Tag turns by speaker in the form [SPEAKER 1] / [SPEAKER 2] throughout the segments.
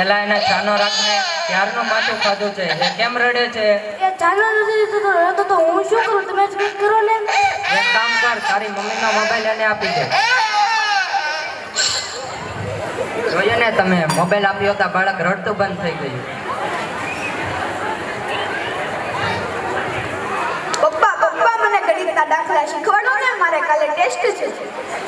[SPEAKER 1] એલા એના ચાનો રાખને ત્યારનું માથું ખાધું છે. એ કેમ રડે છે?
[SPEAKER 2] એ ચાનો નથી તો રડતો તો હું શું કરું? તમે જ કંઈક કરો ને.
[SPEAKER 1] એક કામ કર તારી મમ્મીનો મોબાઈલ એને આપી દે. જોઈએ ને તમે મોબાઈલ આપ્યો તો બાળક રડતું બંધ થઈ ગયું.
[SPEAKER 3] પપ્પા પપ્પા મને ગણિતના દાખલા શીખવાડો ને. મારે કાલે ટેસ્ટ છે.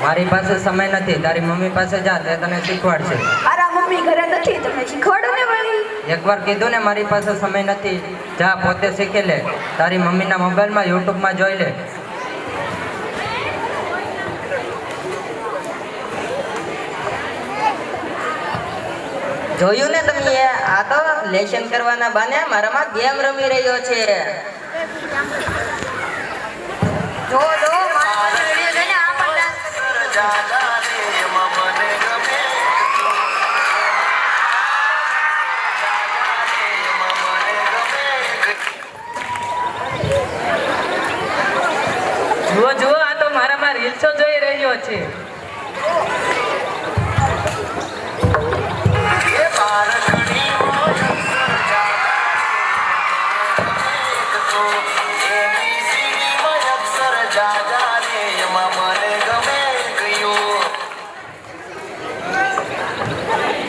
[SPEAKER 1] મારી પાસે સમય નથી. તારી મમ્મી પાસે જા તે તને શીખવાડશે.
[SPEAKER 3] મારા મમ્મી ઘરે નથી તમે શીખવાડો ને મમ્મી
[SPEAKER 1] એકવાર કીધું ને મારી પાસે સમય નથી. જા પોતે શીખી લે. તારી મમ્મીના મોબાઈલમાં યુટ્યુબમાં જોઈ લે.
[SPEAKER 4] જોયું ને તમે આ તો લેશન કરવાના બાને મારામાં ગેમ રમી રહ્યો છે.
[SPEAKER 3] જો જો મારા વિડિયો જોઈને આ પણ
[SPEAKER 1] જુઓ જુઓ આ તો મારામાં રીલ્સો જોઈ રહ્યો છે.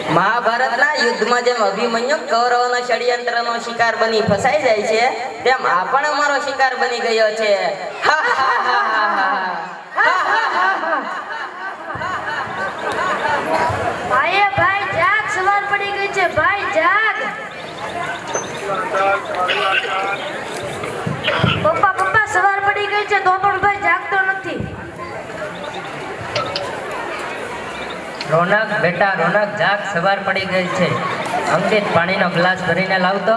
[SPEAKER 4] મહાભારતના યુદ્ધમાં જેમ અભિમન્યુ કૌરવના ષડયંત્રનો શિકાર બની ફસાઈ જાય છે તેમ આ પણ અમારો શિકાર બની ગયો છે.
[SPEAKER 2] ભાઈએ ભાઈ જાગ સવાર પડી ગઈ છે ભાઈ જાગ પપ્પા પપ્પા સવાર પડી ગઈ છે તો પણ ભાઈ જાગતો નથી.
[SPEAKER 1] રોનક બેટા રોનક જાગ સવાર પડી ગઈ છે. અંકિત પાણીનો ગ્લાસ ભરીને લાવતો.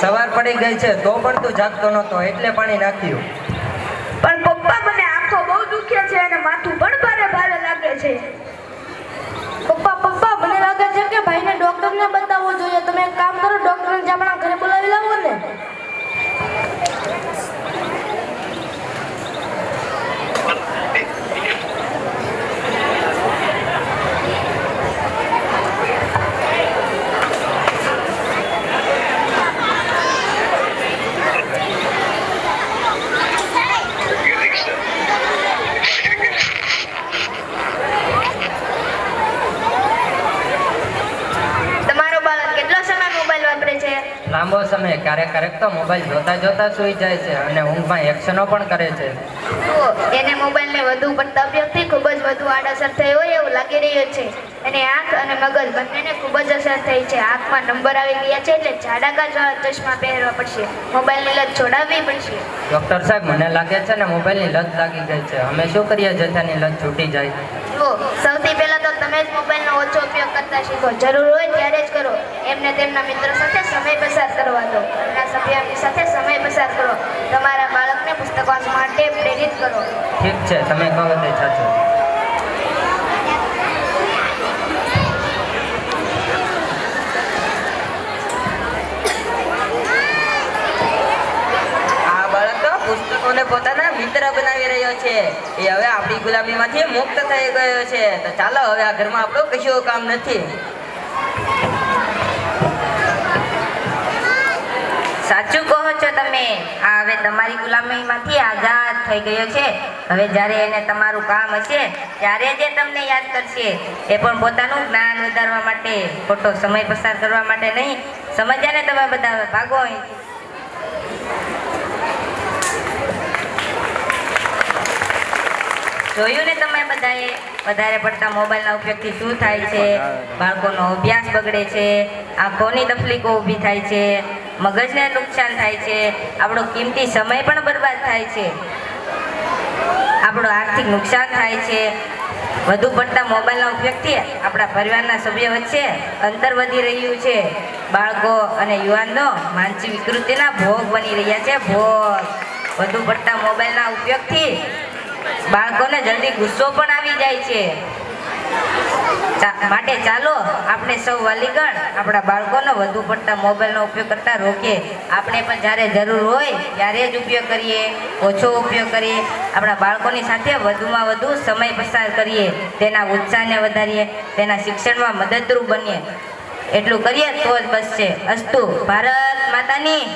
[SPEAKER 1] સવાર પડી ગઈ છે તો પણ તું જાગતો નહોતો એટલે પાણી નાખ્યું.
[SPEAKER 3] પણ પપ્પા મને આંખો બહુ દુખે છે અને માથું પણ ભારે ભારે લાગે છે.
[SPEAKER 2] પપ્પા પપ્પા મને લાગે છે કે ભાઈને ડોક્ટરને બતાવવો જોઈએ. તમે એક કામ કરો ડોક્ટરને જ આપણા ઘરે બોલાવી લાવો ને
[SPEAKER 3] તમારો બાળક કેટલો સમય મોબાઈલ વાપરે છે
[SPEAKER 1] લાંબો સમય ક્યારેક ક્યારેક તો મોબાઈલ જોતા જોતા સૂઈ જાય છે અને ઊંઘમાં એક્શનો પણ કરે છે.
[SPEAKER 3] એને મોબાઈલને વધુ પડતા ઉપયોગથી ખૂબ જ વધુ આડઅસર થઈ હોય એવું લાગી રહ્યું છે. એને આંખ અને મગજ બંનેને ખૂબ જ અસર થઈ છે. આંખમાં નંબર આવી ગયા છે એટલે જાડા કાચવાળા ચશ્મા પહેરવા પડશે. મોબાઈલની લત છોડાવવી પડશે.
[SPEAKER 1] ડોક્ટર સાહેબ મને લાગે છે ને મોબાઈલની લત લાગી ગઈ છે. અમે શું કરીએ જેથાની લત છૂટી જાય?
[SPEAKER 3] જુઓ સૌથી પહેલા તમે જ મોબાઈલનો ઓછો ઉપયોગ કરતા શીખો. જરૂર હોય ત્યારે જ કરો. એમને તેમના મિત્રો સાથે સમય પસાર કરવા દો. એમના સભ્યોની સાથે સમય પસાર કરો. તમારા બાળકને પુસ્તક વાંચવા માટે પ્રેરિત કરો.
[SPEAKER 1] ઠીક છે. તમે કહો તે સાચું
[SPEAKER 4] આ બાળક તો પોતાના મિત્ર બનાવી રહ્યો છે. એ હવે આપણી ગુલામીમાંથી મુક્ત થઈ ગયો છે. તો ચાલો હવે આ ઘરમાં આપણું કશું કામ નથી.
[SPEAKER 5] સાચું કહો છો તમે. આ હવે તમારી ગુલામીમાંથી આઝાદ થઈ ગયો છે. હવે જ્યારે એને તમારું કામ હશે, ત્યારે જે તમને યાદ કરશે, એ પણ પોતાનું જ્ઞાન વધારવા માટે, ખોટો સમય પસાર કરવા માટે નહીં. સમજ્યા ને તમે બધા? ભાગો અહીંથી. જોયું ને તમે બધાએ? વધારે પડતા મોબાઈલના ઉપયોગથી શું થાય છે? બાળકોનો અભ્યાસ બગડે છે. આંખોની તકલીફો ઊભી થાય છે. મગજને નુકસાન થાય છે. આપણો કિંમતી સમય પણ બરબાદ થાય છે. આપણું આર્થિક નુકસાન થાય છે. વધુ પડતા મોબાઈલના ઉપયોગથી આપણા પરિવારના સભ્યો વચ્ચે અંતર વધી રહ્યું છે. બાળકો અને યુવાનો માનસિક વિકૃતિના ભોગ બની રહ્યા છે. ભોગ. વધુ પડતા મોબાઈલના ઉપયોગથી બાળકોને જલ્દી ગુસ્સો પણ આવી જાય છે. માટે ચાલો આપણે સૌ વાલીગણ આપણા બાળકોનો વધુ પડતા મોબાઈલનો ઉપયોગ કરતા રોકીએ. આપણે પણ જ્યારે જરૂર હોય ત્યારે જ ઉપયોગ કરીએ, ઓછો ઉપયોગ કરીએ. આપણા બાળકોની સાથે વધુમાં વધુ સમય પસાર કરીએ, તેના ઉત્સાહને વધારીએ, તેના શિક્ષણમાં મદદરૂપ બનીએ. એટલું કરીએ તો જ છે. અસ્તુ, ભારત માતાની.